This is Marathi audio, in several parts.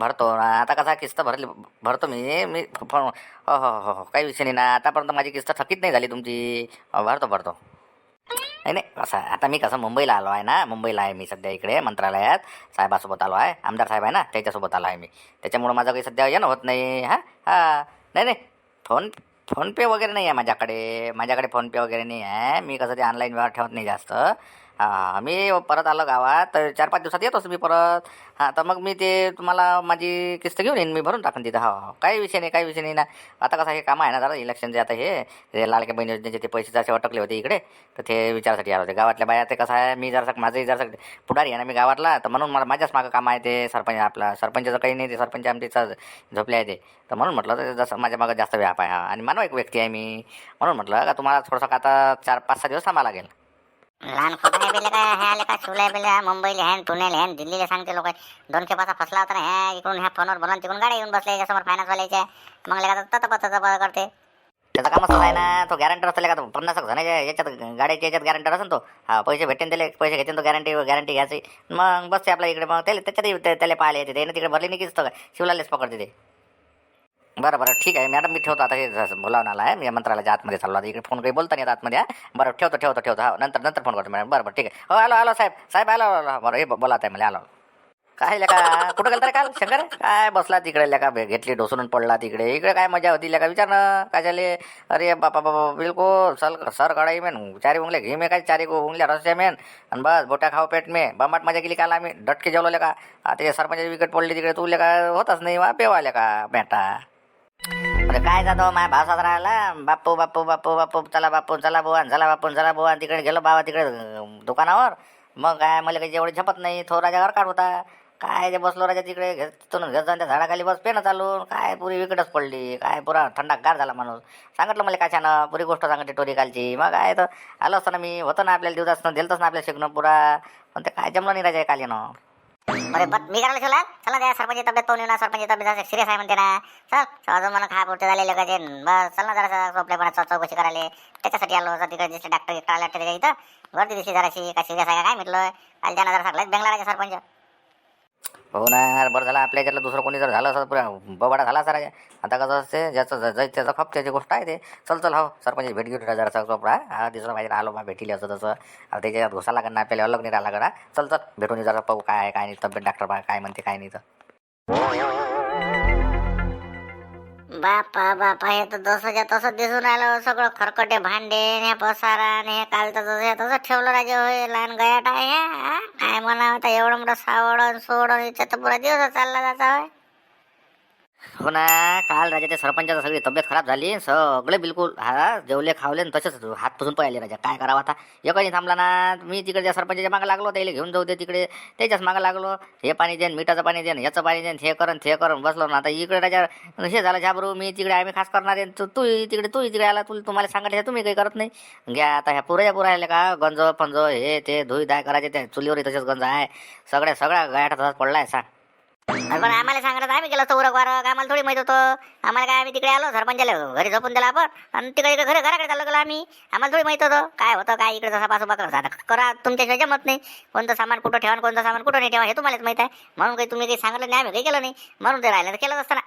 भरतो. ना आता कसा किस्त भरली भरतो मी. मी फ- हो हो हो हो काही विषय नाही ना. आतापर्यंत माझी किस्त थकीत नाही झाली तुमची. हो, भरतो भरतो. नाही नाही कसं आहे, आता मी कसं मुंबईला आलो आहे ना. मुंबईला आहे मी सध्या इकडे मंत्रालयात. साहेबासोबत आलो आहे. आमदार साहेब आहे ना त्याच्यासोबत आलो आहे मी. त्याच्यामुळं माझं काही सध्या येणं होत नाही. हां हां. नाही नाही फोन फोनपे वगैरे नाही आहे माझ्याकडे. माझ्याकडे फोनपे वगैरे नाही आहे. मी कसं ते ऑनलाईन व्यवहार ठेवत नाही जास्त. हां मी परत आलो गावात तर चार पाच दिवसात येतोच मी परत. हां तर मग मी ते तुम्हाला माझी किस्त घेऊन येईन मी भरून टाकून तिथं. हो, हो काही विषय नाही काही विषय नाही. ना आता कसं हे काम आहे ना जरा इलेक्शनचे आता हे ते लाडक्या बहिणी योजनेचे ते पैसे जसे अटकले होते इकडे तर ते विचारासाठी आले होते. गावातल्या बाया ते कसं आहे मी जरासं माझंही जरासं पुढारी आहे ना मी गावातला तर म्हणून मला माझ्याच मागं काम आहे ते सरपंच आपला सरपंचाचं काही नाही ते सरपंच आमचे झोपले आहे ते. तर म्हणून म्हटलं तर जसं माझ्या मागं जास्त व्याप आहे. हा आणि मानव एक व्यक्ती आहे मी. म्हणून म्हटलं का तुम्हाला थोडंसं का आता चार पाच सहा दिवस थांबा लागेल? लहान खोटा बिले काय? हे आले का शिवल्या बिले मुंबईला हॅन पुण्याला हॅन दिल्लीला सांगते लोक. दोन खेपाचा फसला होता ना ह्या इकडून ह्या फोनवर बोला तिकडून गाडी येऊन बसले याच्यासमोर फायनान्स वाल्याच्या मग लेका तत पत करते. त्याचं काम तसं आहे ना तो गॅरंटर असतो का? तो पन्नास जणांच्या याच्यात गाड्याच्या याच्यात गॅरंटर असेल तो. हा पैसे भेटेन त्याला पैसे घेते तो गॅरंटी गॅरंटी घ्यायची. मग बसते आपल्या इकडे मग त्याला त्याच्यात त्याला पाहिले येते त्याने तिकडे भरली नाही की शिवलालेच पकडते ते. बरं बरं. ठीक आहे. मॅडम मी ठेवतो आता हे जसं आहे मी मंत्रालयाच्या आतमध्ये चाललो. आता इकडे फोन काही बोलता नाही आतमध्ये हा. बरं ठेवतो ठेवतो ठेवतो. हा नंतर नंतर फोन करतो मॅडम. बरं बरं. ठीक आहे. हो आलो आलो साहेब. साहेब आलो आलो बरं हे बोला आहे मला. आलो काय लेका? कुठं गेलता रे काल? शंकर? काय बसला तिकडे लेका? घेतली ढोसून पडला तिकडे. इकडे काय मजा होती लेका? विचार ना. काय झाले? अरे बापा बाबा बिलकुल. सल सर कडाई मेन चारी उंगले घे मे काय? चारी उंगल्या रस्त्या मेन आणि बस बोट्या खाऊ पेट मे. बमाट मजा केली काल आम्ही. डटके जेवलो लेका. आता ते सरपंच विकेट पडली तिकडे. तू लेका होताच नाही वा? पेवा लेका बेटा अरे काय जातो माझ्या भावसात राहिला बापू बापू बापू बापू चला बापू चला बुवा चला बापू चला बुवा तिकडे गेलो बाबा तिकडे दुकानावर. मग काय मला काही जेवढी झपत नाही थो राजावर काढ होता. काय ते बसलो राजा तिकडे घेत तिथून घेत जाऊन त्या झाडाखाली बस पेन चालून काय पुरी विकटच पडली काय पुरा थंडागार झाला माणूस. सांगितलं मला काच्यानं पुरी गोष्ट सांगते टोरी कालची. मग काय तर आलो असताना मी होतं ना आपल्याला दिवसात दिलतच ना आपल्या शिकणं पुरा. पण ते काय जमलं नाही राजा काल येणं अरे बट मी करायला शिवला? चला त्या सरपंच तब्येत पाहून येऊ ना सरपंच तब्येत सिरियस आहे म्हणते ना. चल अजून मला खा पुरते झाले लोकांचे बस चल ना जरा झोपल्यापणा चौकशी करायला. त्याच्यासाठी आलो होतो तिकडे दिसले डॉक्टर गिक्टर आले इथं. गर्दी दिसली जराशी काय सिरियस आहे काय? म्हटलं काल त्यानं जरा सगळ्याच बेंगला सरपंच? हो ना यार बरं झालं आपल्या याच्यातलं दुसरं कोणी जर झालं असं पुरा बबाडा झाला सर आता कसं असते ज्याचं ज- त्याचं खप त्याची गोष्ट आहे ते. चल चल हो सरपंच भेट घेऊ जरा चोपडा हा दिसलं पाहिजे आलो बा भेटीली असं तसं. आता त्याच्यात घुसा लागणार ना आपल्याला अलग नाही राहिला करा चल चल भेटून जरा पाहू काय आहे काय नाही तब्येत डॉक्टर बा काय म्हणते काय नाही तर. बापा बापा हे तर जसंच्या तसं दिसून राहिलं हो, सगळं खरकटे भांडे न हे पसारा हे काल तर जसं तसं ठेवलं राजे होय लहान गयाट आहे काय म्हणा आता एवढं मोठं सावड सोड याच्यात तर पुरा दिवस चालला जाता होय. हो ना काल राजा त्या सरपंचाचा सगळी तब्येत खराब झाली सगळे बिलकुल हा जेवले खावले आणि तसेच हात पुसून पळाले राजा. काय करावं आता? एकही थांबला ना मी तिकडे त्या सरपंचाच्या मागं लागलो त्याला घेऊन जाऊ दे तिकडे. त्याच्याच मागं लागलो. हे पाणी देन मिठाचं पाणी देन याचं पाणी देन हे करन ते करन बसलो ना. आता इकडे राजा हे झालं झाबरू मी तिकडे आम्ही खास करणार आहे. तू तू तिकडे तू तिकडे आला तुला तुम्हाला सांगितलं तुम्ही काही करत नाही. घ्या आता ह्या पुऱ्या पुऱ्या आले का? गंज पंज हे ते धुई दाय करायचे त्या चुलीवर तसेच गंज आहे. सगळ्या सगळ्या गायटा तसाच आहे सांग. पण आम्हाला सांगत आम्ही गेलो होतो उरक वारक आम्हाला थोडी माहीत होतं. आम्हाला काय आम्ही तिकडे आलो सरपंचाला घरी झोपून दिला आपण. आणि तिकडे इकडे घरी घराकडे चाललो गेलो आम्ही. आम्हाला थोडी माहीत होतं. काय होतं काय इकडे जसा पासून करत आता करा तुमच्याशिवाय जमत नाही. कोणतं सामान कुठं ठेवा कोणतं सामान कुठं नाही ठेवा हे तुम्हालाच माहीत आहे. म्हणून काही तुम्ही काही सांगितलं नाही आम्ही काही केलं नाही. म्हणून ते राहिलं तर केलं असताना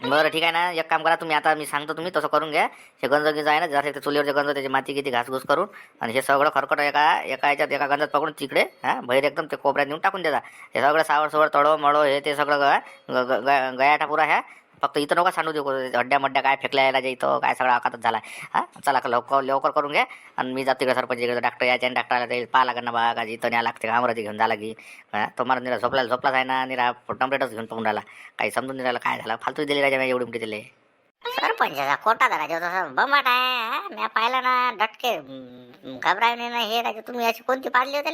बरं ठीक आहे ना. एक काम करा तुम्ही आता मी सांगतो तुम्ही तसं करून घ्या. हे गंज गिंज आहे ना जरा ते चुलीवरचे गंज त्याची माती किती घासघूस करून आणि हे सगळं खरकट एका एका याच्यात एका गंजात पकडून तिकडे हां बाहेर एकदम ते कोपऱ्यात नेऊन टाकून द्या हे सगळं सावर सावड तळो मळो हे ते सगळं ग- ग- ग- ह्या फक्त इथं नका सांडू देऊ हड्ड्या मड्ड्या काय फेकल्या यायला इथं काय सगळं आकातच झाला. हा? चला का लवकर लवकर करून घ्या. आणि मी जातो का सरपंच इकडे डॉक्टर यायचे आणि डॉक्टरला जाईल पाहा लागेल ना बा का इथं न्या लागते का अमरावती घेऊन झाला की. तुम्हाला निरा झोपला झोपलाच आहे ना निरा टमरेटच घेऊन पाहून राहिला. काही समजून निघाला काय झालं? फालतू दिली राजा मी एवढी मोठी दिले. सरपंचाचा कोटा जरा जो तसा बमाट आहे मी पाहिला ना डटके घाबरायने ना हे राजा तुम्ही अशी कोणती पाडली होते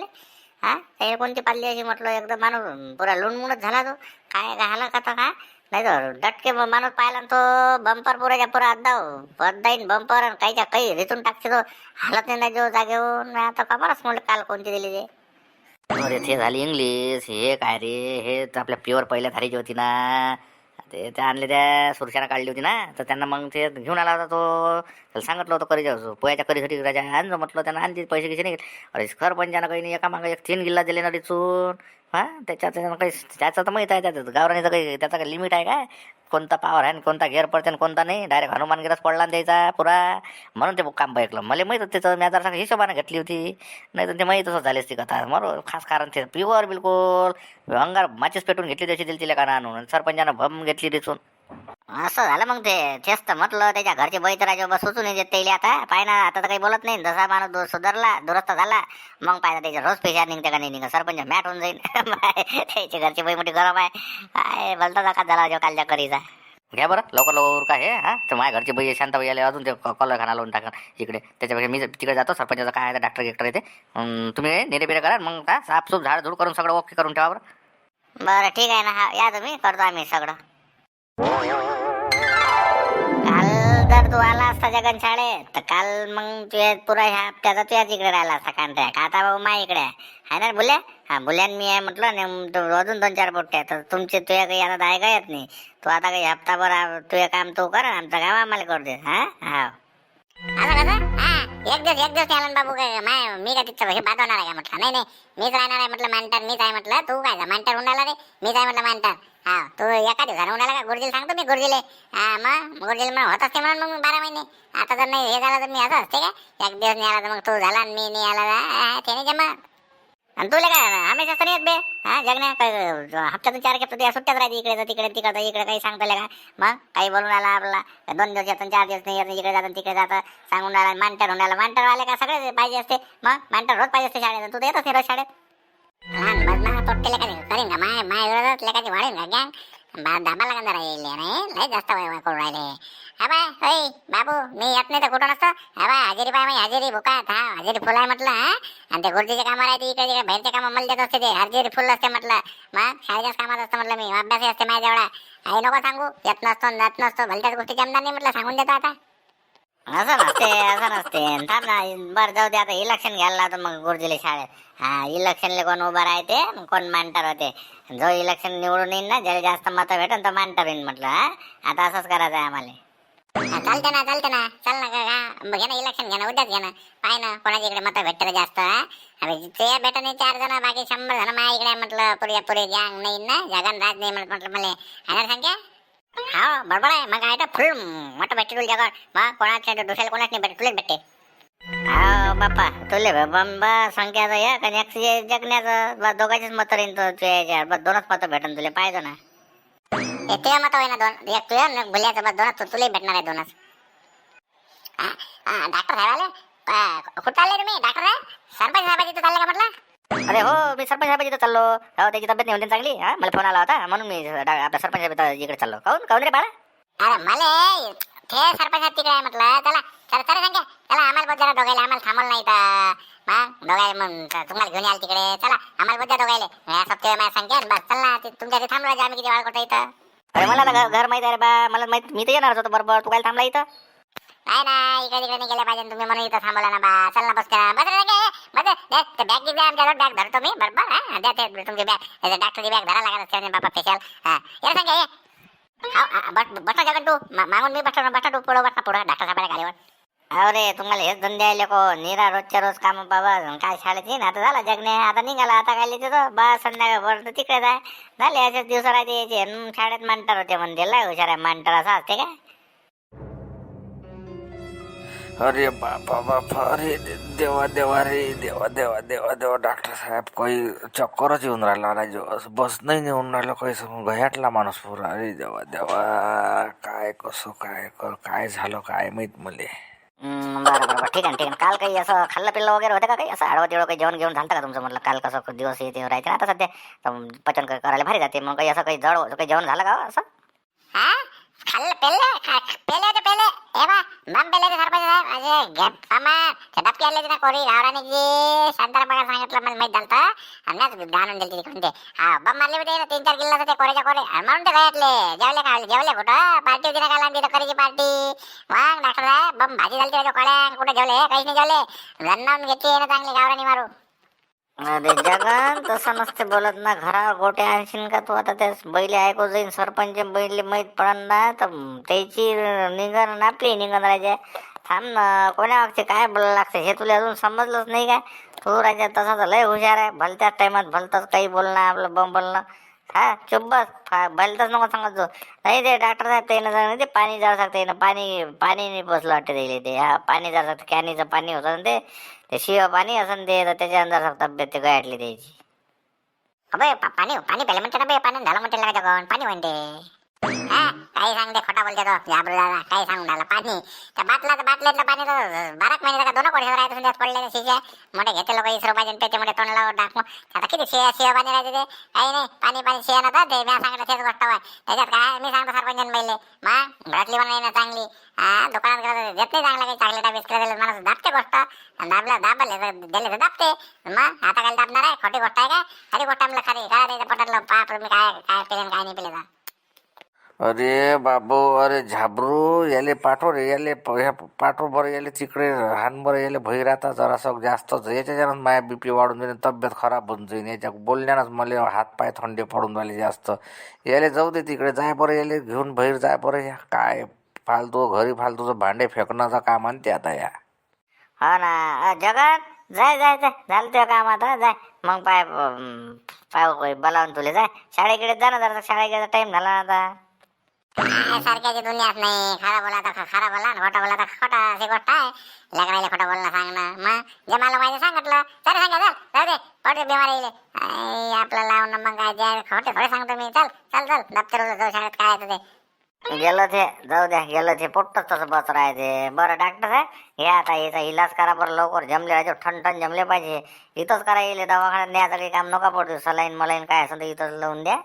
हा? त्याने कोणती पाडली अशी? म्हटलं एकदम माणूस पुरा लुणमुणच झाला तो. काय घाला का तो का नाही तर डटके माणूस पाहिला तो बंपर पुराच्या पुरा अद्दा बद्दाईन बंपर आणि काहीच्या काही रितून टाकते तो. हालत नाही ना जो जागेहून आता कमारच म्हटलं काल कोणती दिली ते? अरे ते झाली इंग्लिश हे काय रे? हे तर आपल्या प्युअर पहिल्या थारीची होती ना. ते त्या आणले त्या सुरशानं काढली होती ना. तर त्यांना मग ते घेऊन आला होता तो. त्याला सांगितलं होतं करी पोयाच्या करीसाठी राजा आण म्हटलं त्यांना आणली पैसे किसे नाही अरे खर पंचानं काही नाही एका मागे एक तीन गिल्ला दिले ना रिचून. हां? त्याच्यात त्याच्यानं काही त्याचं तर माहीत आहे त्याचं गावरानीचं काही त्याचा काही लिमिट आहे काय? कोणता पावर आहे आणि कोणता गेअर पडते आणि कोणता नाही? डायरेक्ट हनुमान गिरास पडला ना द्यायचा पुरा. म्हणून ते काम ऐकलं मला माहीत होतं त्याचं मी जरा हिशोबाने घेतली होती. नाही तर ते माहीत असं झालीच ती कथा. बरोबर? खास कारण ते प्युअर बिलकुल. अंगार माचीस पेटून घेतली त्याची दिली तिला का आणून. सरपंचानं भम घेतली दिसून. असं झालं मग ते. तेच तर म्हटलं त्याच्या घरचे बैत राजा बस सुचून येत त्याला आता. पाय ना आता तर काही बोलत नाही. जसा माणूस दु- सुधारला दुरस्त झाला मग पाहिजे त्याच्या रोज पैसा निघते का नाही निघत सरपंच मॅट होऊन जाईल त्याची घरची बाई मोठी गरम आहे. काय बोलता जाका झाला जो कालच्या करीचा घ्या बरं. लवकर लवकर काय हे हा. तर माझ्या घरची बाई शांत बाई आले अजून ते कॉलर खाना लावून टाका इकडे. त्याच्यापेक्षा मी तिकडे जातो. सरपंचाचं काय आहे डॉक्टर गिक्टर येते. तुम्ही नेरे बिरे करा मग का साफसूफ झाड झुड करून सगळं ओके करून ठेवा बरं. बरं ठीक आहे ना. हा या तुम्ही. करतो आम्ही सगळं. काल जर तू आला असता जगन शाळेत तर काल मग तुझ्या पुरा ह्या हप्त्याचा तुझ्याच इकडे राहिला असता कांट्या का आता भाऊ मा इकडे आहे. हाय ना बुल्या? हा बुल्यान मी आहे म्हटलं आणि अजून दोन चार पोट्टे तर तुमचे तुझ्या काही आता दाय येत नाही. तू आता काही हप्ताभर आ- तुझे काम तू कर आमचं काम आम्हाला करू दे. हा? हा. एक दिवस एक दिवस आला बाबू काय माय मी काय तिथं हे बांधवणार आहे का म्हटलं? नाही नाही मीच राहणार आहे म्हटलं मांटर मीच आहे म्हटलं. तू काय मांटर उन्हाला रे मीच आहे म्हटलं मांटर हा तू एका दिवसानं उन्हाला का? गुरुजीला सांगतो मी गुरुजीले. हा मग गुरुजीला म्हणून होत असते म्हणून मग बारा महिने. आता जर नाही हे झालं तर मी असं असते का? एक दिवस नाही आला तर मग तू झाला आणि मी नाही आला तर, ते नाही जमा आणि तुला काय हमेशा तरी येत बे हा जगण्या काय हप्त्यातून चार खेप तुझ्या सुट्ट्यात राहते इकडे तिकडे तिकडे इकडे काही सांगता का मग काही बोलून आला आपला दोन दिवस येतात चार दिवस नाही येत इकडे जातात तिकडे जातात सांगून आला मांटर होऊन आला मांटर आले का सगळे पाहिजे असते मग मांटर रोज पाहिजे असते शाळेत तू येत येतच नाही रोज शाळेत लहान बदना तोट्टे लेखाचे नाही का माय माय विरोधात लेखाची वाढेन का गॅंग दाबा लागून जरा येईल नाही लय जास्त वय वय राहिले. हा बाय बाबू मी येत नाही तर कुठं नसतो. हा बाय हजेरी पाय हजेरी हा हजेरी फुल आहे म्हटलं हा? आणि ते गुरुजीचे कामं राहते इकडे तिकडे कामं मला देत असते ते. हजेरी फुल असते म्हटलं. मग शाळेच्याच कामात असतं म्हटलं मी. अभ्यास असते माझ्या जेवढा आई नको सांगू. येत नसतो जात नसतो. भलत्याच गोष्टी जमणार नाही म्हटलं. सांगून देतो आता. असं नसते असं नसते. थांब ना बरं जाऊ दे आता इलेक्शन घ्यायला लावतो मग गुरुजीले शाळेत. हा इलेक्शनले कोण उभं राहते मग कोण मांडणार होते? जो इलेक्शन निवडून येईन ना ज्याला जास्त मतं भेटेल तो मांडणार येईन म्हटलं हा? आता असंच करायचं आहे आम्हाला. चालते ना चालते ना. चल ना का घे ना इलेक्शन घे ना उद्याच घे ना. पाय ना कोणाच्या इकडे मतं भेटतं जास्त हा? अरे ते भेटत नाही चार जण बाकी शंभर जण माझ्या इकडे म्हटलं पुरे पुरे गँग नाही ना जगन राज नाही म्हटलं म्हटलं मला आहे ना हा बरोबर आहे. मग आहे तर फुल मोठं भेटते तुला जगात मग कोणाच्या दुसऱ्याला कोणाच नाही भेटत तुलाच भेटते. हा बाप्पा तुले बंबा संख्याचं या कन्याचं जगण्याचं बस दोघांचीच मत राहीन तो तुझ्या याच्यावर. बस दोनच मतं भेटन तुला पाहिजे ना. ते मत होय ना दोन. एक तुझ्या आणि भुल्याचं बस दोनच तुला भेटणार आहे दोनच. हा, हा, डॉक्टर साहेब आले? आ, कुठं आले तुम्ही? डॉक्टर साहेब? सरपंच साहेबाची इथं चालले का म्हटलं? अरे हो मी सरपंच साहेबाची इथं चाललो. हो त्याची तब्येत नाही होती चांगली. हा मला फोन आला होता. म्हणून मी डा- आपल्या सरपंच साहेब इथं इकडे चाललो. काऊन काऊन रे बाळा? अरे मला ते सरपंच साहेब तिकडे आहे म्हटलं. चला चला चला सांगा चला आम्हाला बोल जरा दोघायला. आम्हाला थांबवलं नाही तर मग दोघायला मग तुम्हाला घेऊन याल तिकडे. चला आम्हाला बोल द्या दोघायले. या सप्ते माझ्या बस चल. ना ते तुमच्या इथे थांबलो. आम्ही किती वाळ कुठं इथं. अरे मला घर- घर माहिती आहे रे बा. मला माहीत मी तर येणारच होतो बरोबर. तू काय थांबला इथं? नाही ना इकडे तिकडे नाही गेले पाहिजे. तुम्ही म्हणून इथं थांबवला ना बा. चल ना बस करा बस रे, ते बॅग घे आमच्या बॅग धरतो मी. बरोबर हा? द्या ते तुमची बॅग डॉक्टरची बॅग धरा लागत असते बाबा स्पेशल हा. या सांगा ये. हाव, जगन तू मागून मी बसतो बसा तू पुढं बसा पुढं. डॉक्टर साहेबाला गाडीवर. अरे तुम्हाला हेच धंदे आले को निरा रोजच्या रोज काम बाबा काय शाळेत येईन आता झाला जगणे. आता निघाला आता काय तिथं बा संध्याकाळ तिकडे जाय. झाले असेच दिवस राहते यायचे शाळेत मांडणार होते म्हणते. लय हुशार आहे मांडणार असं असते काय? अरे बापा बापा अरे देवा देवा रे देवा देवा देवा देवा डॉक्टर साहेब काही चक्करच येऊन राहिला राजू असं बस नाही नेऊन राहिलं काही समोर घयाटला माणूस पुरा. अरे देवा देवा काय कसं काय क- काय झालं काय माहीत मले. बरं बरं बरं ठीक आहे ठीक आहे काल काही असं खाल्लं पिल्लं वगैरे होतं का काही? असं आडवं तिळवं काही जेवण घेऊन झालं का तुमचं म्हटलं काल कसं दिवस येते राहायचे ना आता सध्या. तर पचन करायला भारी जाते. मग काही असं काही जड काही जेवण झालं का हो असं? खाल्लं पेले पेले बम सरपंच साहेब ना कोरी गावराने सांगितलं मला माहीत झालं आणि दानून दिली तिकडून ते हा बम मारले होते ना तीन चार किल्ला ते कोरेच्या कोरे. म्हणून ते गयातले जेवले का जेवले कुठं? पार्टी होती ना काल आमची करीची पार्टी. मग डॉक्टर साहेब बम भाजी झाली त्याच्या कोळ्या. कुठे जेवले? काहीच नाही जेवले. रन्नावून घेतली ना चांगली गावरानी मारू. अरे जगन तसं नसते बोलत ना. घरावर गोटे आणशील का तू? आता त्या बैले ऐकू जाईन. सरपंच बैले माहीत पडन ना तर त्याची निघन आपली निघन राजा. थांब ना कोण्या मागचे काय बोलायला लागते? हे तुला अजून समजलंच नाही काय तू राजा तसा तर लय हुशार आहे. भलत्याच टायमात भलताच काही बोलणं आपलं बम बोलणं. हा चुप बस. फा- नको सांगत नाही ते डॉक्टर साहेब ते ना ते पाणी जाऊ शकते ना पाणी पाणी नाही पोचलं वाटते त्याला ते हा पाणी जाऊ शकते कॅनीचं पाणी होतं ना ते. शिव पाणी असं ते त्याच्या अंदर तब्येत ते गाठली त्याची. अबे पाणी पाणी प्याले म्हणते ना बे पाणी झालं म्हणते पाणी म्हणते हा काही सांगते खोटा बोलते तो. जाबरू दादा काही सांगून राहिला. पाणी. त्या बाटला तर बाटल्यातलं पाणी तर बाराक महिने का दोन कोटी राहते त्यात पडले शिजे मोठे घेते लोक इसरो पाहिजे त्याचे मोठे तोंडला टाकू आता किती शिया शिया पाणी राहते ते? काही नाही. पाणी पाणी शिया नव्हता. ते मी सांगितलं तेच गोष्ट आहे त्याच्यात काय मी सांगतो सरपंच पहिले. मग घरातली बनवाई ना चांगली. हा दुकानात गेलं देत नाही चांगलं काही. चॉकलेटा डाबीस दिलं माणूस दाबते गोष्ट. आणि दाबलं दाबले तर दिले तर दाबते. मग आता काय दाबणार आहे? खोटी गोष्ट आहे का खरी गोष्ट आम्हाला खरी. काय त्याच्या पटलं पाप. मी काय काय पिले काय नाही पिले अरे बाबू अरे झाबरू याले पाठव रे याले ह्या पाठव बरं याले तिकडे हान बरं याले भई राहता जरासं जास्तच याच्याच्यानं माया बीपी वाढून जाईन तब्येत खराब होऊन जाईन याच्या बोलण्यानंच मला हात पाय थंडे पडून राहिले जास्त. याले जाऊ दे तिकडे जाय बरं याले घेऊन बाहेर जाय बरं या काय फालतू घरी फालतूचं भांडे फेकण्याचं काम आणते आता या. हो ना अ, जगत जाय जाय जाय झालं तुझं काम आता जाय. मग पाय पाय बोलावून तुले जाय. शाळेकडे जा ना जरा शाळेकडे टाईम झाला आता. सारख्याची दुनियाच नाही खरा बोला तर खरा बोला आणि खोटा बोला तर खोटा असे गोष्ट आहे. लग्नाला खोटं बोलणं सांगणं. मग जे मला माहिती सांगितलं तरी सांगा चल जाऊ दे पडते बिमार येईल आपलं लावणं मग काय जे खोटे थोडे सांगतो मी. चल चल चल दप्तर जाऊ शाळेत काय येतं ते गेलो ते जाऊ द्या गेलो ते पोट्टच तसं बस राहते बरं डॉक्टर साहेब हे आता याचा इलाज करा बरं लवकर. जमले पाहिजे ठण ठण जमले पाहिजे. इथंच करा येईल दवाखान्यात न्यायचं काही काम नका पडतो सलाईन मलाईन काय असेल तर इथंच लावून द्या.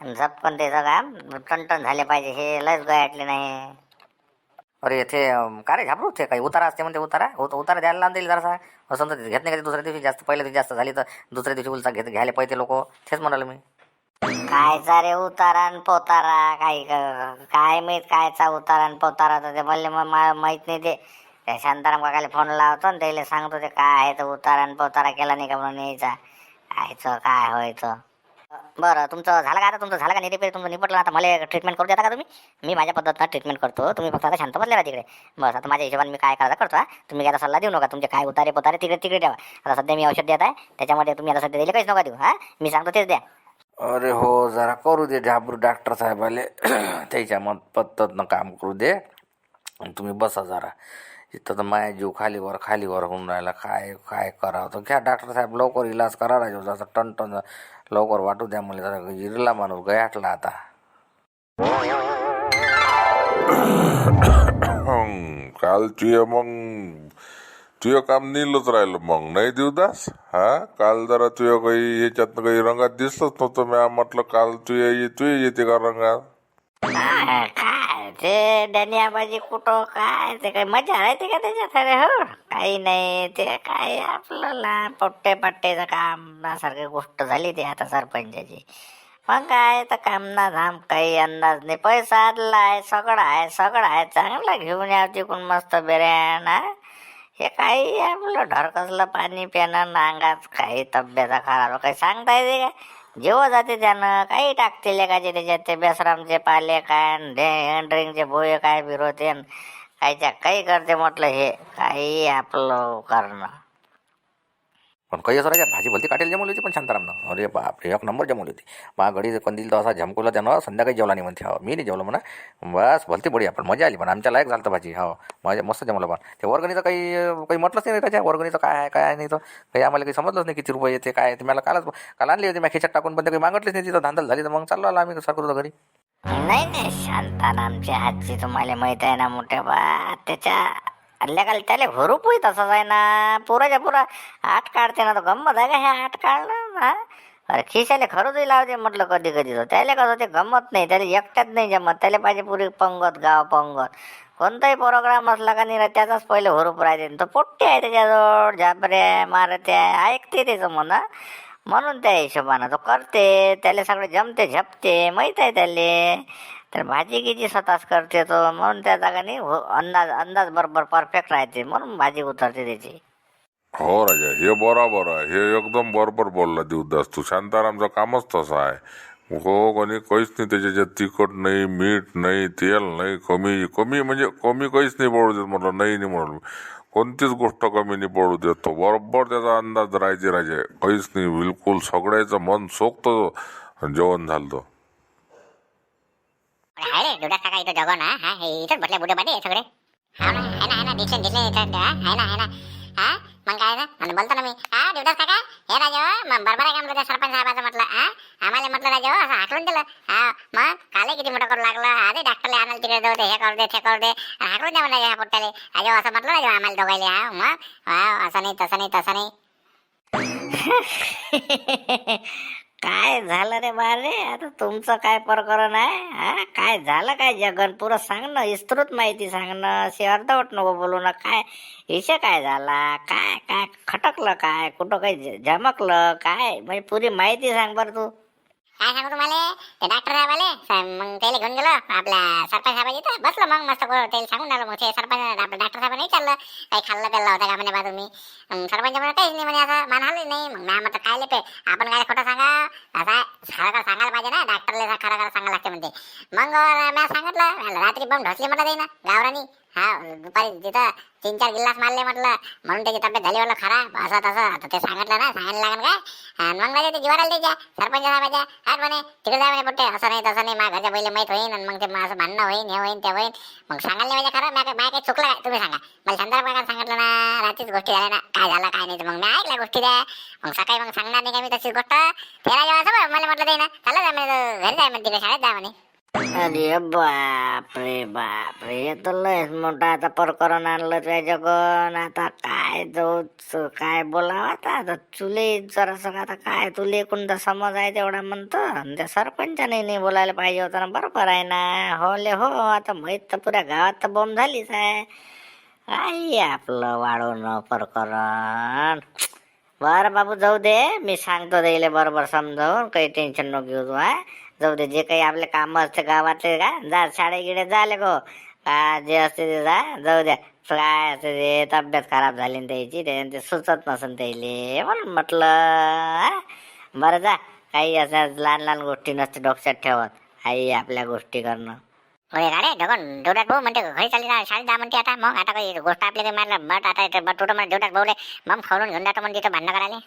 आणि झपकन त्याचं काम टणटण झाले पाहिजे. हे लयच गायटले नाही. अरे ते अं, का रे? घाबरू ते काही? उतारा असते म्हणते उतारा. उत- उतारा द्यायला लावून देईल जरासा. असं तर घेत नाही दुसऱ्या दिवशी. जास्त पहिल्या दिवशी जास्त झाली तर दुसऱ्या दिवशी उलचा घेत घ्यायला पाहिजे लोक. तेच म्हणाले मी. कायचा रे उतारा न पोतारा? काय क- काय माहीत कायचा उतारा न पोतारा तर ते म्हणले मला माहीत नाही ते. त्या शांताराम काकाला फोन लावतो आणि त्याला सांगतो ते काय आहे तर उतारा न पोतारा केला नाही का म्हणून यायचा. कायचं काय व्हायचं बरं तुमचं झालं का आता? तुमचं झालं का नाही रिपेअर तुमचं निपटलं आता मला ट्रीटमेंट करू देता का तुम्ही? मी माझ्या पद्धतीनं ट्रीटमेंट करतो. तुम्ही फक्त आता शांत बसले राहा तिकडे. बस आता माझ्या हिशोबाने मी काय करायचं करतो हा. तुम्ही आता सल्ला देऊ नका. तुमचे काय उतारे पोतारे तिकडे तिकडे ठेवा. आता सध्या मी औषध देत आहे. त्याच्यामध्ये तुम्ही आता सध्या दिले काहीच नका देऊ हा? मी सांगतो तेच द्या. अरे हो जरा करू दे. झाबरू डॉक्टर साहेबाले. त्याच्या मत पद्धतनं काम करू दे. आणि तुम्ही बसा जरा. इथं तर माया जीव खालीवर खालीवर होऊन राहिला. काय काय करावं? तर घ्या डॉक्टर साहेब लवकर इलाज करा. राजू जसं टन लवकर वाटू द्या मला जरा इरला माणूस गयाटला आता. काल तुझे मग तुझं काम नीलच राहिलं मग नाही देवदास? हा? काल जरा तुझ्या काही याच्यातनं काही रंगात दिसलंच नव्हतं मी म्हटलं काल तुझ्या तुझे येते का रंगात? ते डॅनियाबाजी कुठं काय ते काय मजा राहते का त्याच्यात? अरे हो काही नाही ते काय आपल्याला पट्टे पट्टेचं काम सारखी गोष्ट झाली ती आता सरपंचाची. मग काय तर काम ना धाम काही अंदाज नाही. पैसा आहे सगळं आहे सगळं आहे. चांगलं घेऊन या तिकून मस्त बिर्याण हे काही आपलं ढरकसलं पाणी पिणं नांगात काही तब्येत खराब काही सांगता येते का? जेव्हा जाते त्यानं काही टाकते लेखाचे त्याच्यात ते बेसरामचे पाले काय न ढे ड्रिंकचे भोये काय बिरोते कायच्या काही करते म्हटलं हे काही आपलं करणं. पण काही असं राजा भाजी भलती काटेल जमवली होती पण शांतारामनं अरे बाप रे एक नंबर जमवली होती. मा घडी कंदील तर असा झमकवला त्यानं संध्याकाळी जेवला नाही म्हणते हो मी नाही जेवलो म्हणा. बस भलती बढिया पण मजा आली पण आमच्या लायक झालं भाजी हो मजा मस्त जमलं पण. ते वर्गणीचं काही काही म्हटलंच नाही त्याच्या वर्गणीचं काय आहे काय आहे नाही तर. काही आम्हाला काही समजलंच नाही किती रुपये येते काय ते मला कालच काल आणली होती मी खेच्यात टाकून पण ते काही मागतलीच नाही तिथं धांदल झाली तर मग चाललो आला आम्ही सरकार घरी. नाही नाही शांतारामची हातची तुम्हाला माहीत आहे ना मोठ्या बा त्याच्या अल्ल्याकाल त्याला भरूपही तसंच आहे ना. पुराच्या पुरा आठ काढते ना तो गंमत आहे का हे आठ काढणं? हा? अरे खिशाले खरंचही लावते म्हटलं कधी कधी तो त्याला कसं ते गमत नाही त्याला एकट्यात नाही जमत. त्याला पाहिजे पुरी पंगत गाव पंगत. कोणताही प्रोग्राम असला का नाही त्याचाच पहिले हुरूप राहते. तो पोट्टे आहे त्याच्याजवळ झाबऱ्या मारत्या ऐकते त्याचं म्हणा म्हणून त्या हिशोबानं तो करते. त्याला सगळं जमते झपते माहीत आहे त्याले. तर भाजी किती स्वतःच करते तो? म्हणून त्या जागाने हो- अंदाज अंदाज बरोबर परफेक्ट राहते. म्हणून भाजी उतरते त्याची. हो राजा हे बरोबर आहे. हे एकदम बरोबर बोलला देवदास. तू शांतारामचं कामच तसं आहे. हो कोणी काहीच नाही त्याच्यात. तिखट नाही मीठ नाही तेल नाही कमी कमी म्हणजे कमी काहीच नाही पडू देत म्हटलं नाही नाही म्हणलं कोणतीच गोष्ट कमी नाही पडू देत तो. बरोबर त्याचा अंदाज राहायचे राजे. काहीच नाही. बिलकुल सगळ्याचं मन सोखतं जेवण झालं तर. हाय रे दुधा काका इथं जगो ना हा? हे इथंच बसले बुढे बाटे सगळे. हा ना आहे ना आहे ना दिसले दिसले इथं हा, ना आहे ना. हा? मग काय ना आणि बोलतो ना मी हा देवदास काका? हे राजो हो, मग बरोबर आहे का म्हणलं सरपंच साहेबाचं म्हटलं हा? आम्हाला म्हटलं राजो हो, असं हाकलून दिलं. हा मग काले किती मोठं करू लागलं? अरे डॉक्टरला आणायला तिकडे जाऊ दे हे करू दे ते करू दे. हाकलून द्या म्हणलं ह्या पोट्याले राजो हो, असं म्हटलं राजो आम्हाला दोघायले हा? मग? हा असं नाही तसं नाही तसं नाही. काय झालं रे बारे आता तुमचं काय प्रकरण आहे हा? काय झालं काय जगन? पुरं सांग ना विस्तृत माहिती सांग ना अशी अर्धवट नको बोलू ना. काय विषय काय झाला? काय काय खटकलं काय? कुठं काही झमकलं? काय? म्हणजे पुरी माहिती सांग बरं तू. काय सांगू तुम्हाला? ते डॉक्टर आले मग त्याला घेऊन गेलो आपल्या सरपंच साहेब इथं बसलो मग मस्त को- त्याला सांगून आलो मग ते सरपंच आपलं डॉक्टर साहेबांनी विचारलं काही खाल्लं पेल्ला होता का? म्हणे बा तुम्ही. सरपंच म्हणे काहीच नाही म्हणे असं मान हल्ली नाही. मग मॅम आता काय लेपे आपण काय खोटं सांगा? असा खरं खरं सांगायला पाहिजे ना डॉक्टरला खरं खरं सांगायला लागते म्हणते. मग मी सांगितलं रात्री बम ढोसली म्हटलं ते ना गावरानी. हा दुपारी तिथं तीन चार गिल्लास मारले म्हटलं म्हणून त्याची तब्येत झाली म्हटलं खरा असं तसं. आता ते सांगितलं ना सांगायला लागेल काय? मग माझ्या ते जीवाला द्यायच्या सरपंच साहेबाच्या. हात म्हणे तिकडे जा म्हणे पट्टे. असं नाही तसं नाही. माझ्या घरच्या पहिले माहीत होईन आणि मग ते असं भांडणं होईन हे होईन ते होईन. मग सांगायला म्हणजे खरं मॅ काय काही चुकलं काय? तुम्ही सांगा. मला संदर्भ प्रकार सांगितलं ना रात्रीच गोष्टी झाल्या ना. काय झालं काय नाही मग मी ऐकल्या गोष्टी द्या मग सकाळी मग सांगणार नाही का मी तशीच गोष्ट? तेरा जेव्हा असं मला म्हटलं ते ना. चाललं जा म्हणे घरी जाय म्हणजे तिकडे शाळेत जा म्हणे. अरे बाप रे बाप रे हे तर लयच मोठा आता प्रकरण आणलं त्या जगन आता काय जाऊ काय बोलावं आता? आता तुले जरासं आता काय तुले कोणता समज आहे तेवढा म्हणतो. त्या सरपंचाने नाही बोलायला पाहिजे होतं ना. बरोबर आहे ना? हो ले हो आता माहीत तर पुऱ्या गावात तर बॉम्ब झालीच आहे. आई आपलं वाढवणं प्रकरण. बरं बाबू जाऊ दे. मी सांगतो त्याला बरोबर समजावून. काही टेन्शन नको घेऊ तू आहे जाऊ दे जे काही आपले काम असते गावातले का जा शाळे गिडे झाले गो. का जे असते ते जा जाऊ द्या. काय असते ते तब्येत खराब झाली ना त्याची ते सुचत नसेल त्याले म्हणून म्हटलं बरं जा. काही असं लहान लहान गोष्टी नसते डोक्यात ठेवत. आई आपल्या गोष्टी करणं. अरे गाडे ढगन देवडात भाऊ म्हणते घरी चालली जा शाळेत जा म्हणते आता. मग आता काही गोष्ट आपल्या काही मारलं बट आता इथं बट उठं म्हणा देवडात भाऊले मग खाऊन घेऊन जातो म्हणते इथं भांडणं करायला.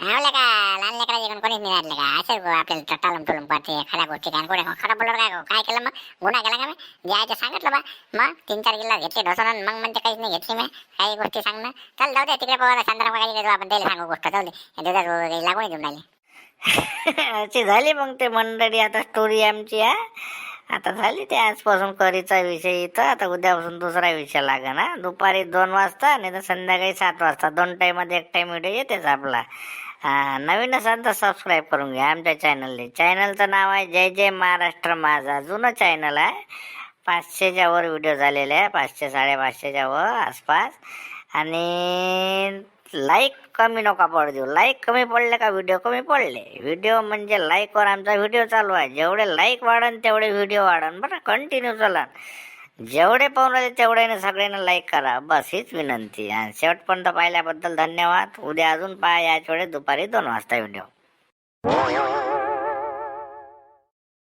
आवले का? लहान लेकराचे कोण कोणीच नाही आणले का? असं गो आपल्याला टाळून टुलून पाहते खऱ्या गोष्टी काय? कोणी खरं बोललं काय काय केलं मग? गुन्हा केला का मी जे सांगितलं बा. मग तीन चार गिल्ला घेतले ढोसून मग म्हणते काहीच नाही घेतली मी. काही गोष्टी सांगणं. चल जाऊ दे तिकडे पोहायला चंद्रा बघायला आपण त्याला सांगू गोष्ट. जाऊ दे. देवदास लागून घेऊन राहिले. अशी झाली मग ते मंडळी. आता स्टोरी आमची हा. आता झाली ते आजपासून करीचा विषय इथं. आता उद्यापासून दुसरा विषय लागा ना दुपारी दोन वाजता नाही तर संध्याकाळी सात वाजता. दोन टाईममध्ये एक टाईम व्हिडिओ येतेच आपला. हां नवीन असाल तर सबस्क्राईब करून घ्या आमच्या चॅनलने चॅनलचं नाव आहे जय जय महाराष्ट्र माझा. जुनं चॅनल आहे. पाचशेच्या वर व्हिडिओ झालेले आहे. पाचशे साडेपाचशेच्या वर आसपास. आणि लाईक कमी नका पडू देऊ. लाईक कमी पडले का व्हिडिओ कमी पडले? व्हिडिओ म्हणजे लाईकवर आमचा व्हिडिओ चालू आहे. जेवढे लाईक वाढन तेवढे व्हिडिओ वाढन. बरं कंटिन्यू चालन. जेवढे पाहून राहिले तेवढ्याने सगळ्यांना लाईक करा. बस हीच विनंती. आणि शेवटपर्यंत पाहिल्याबद्दल धन्यवाद. उद्या अजून पहा याच वेळेस दुपारी दोन वाजता व्हिडिओ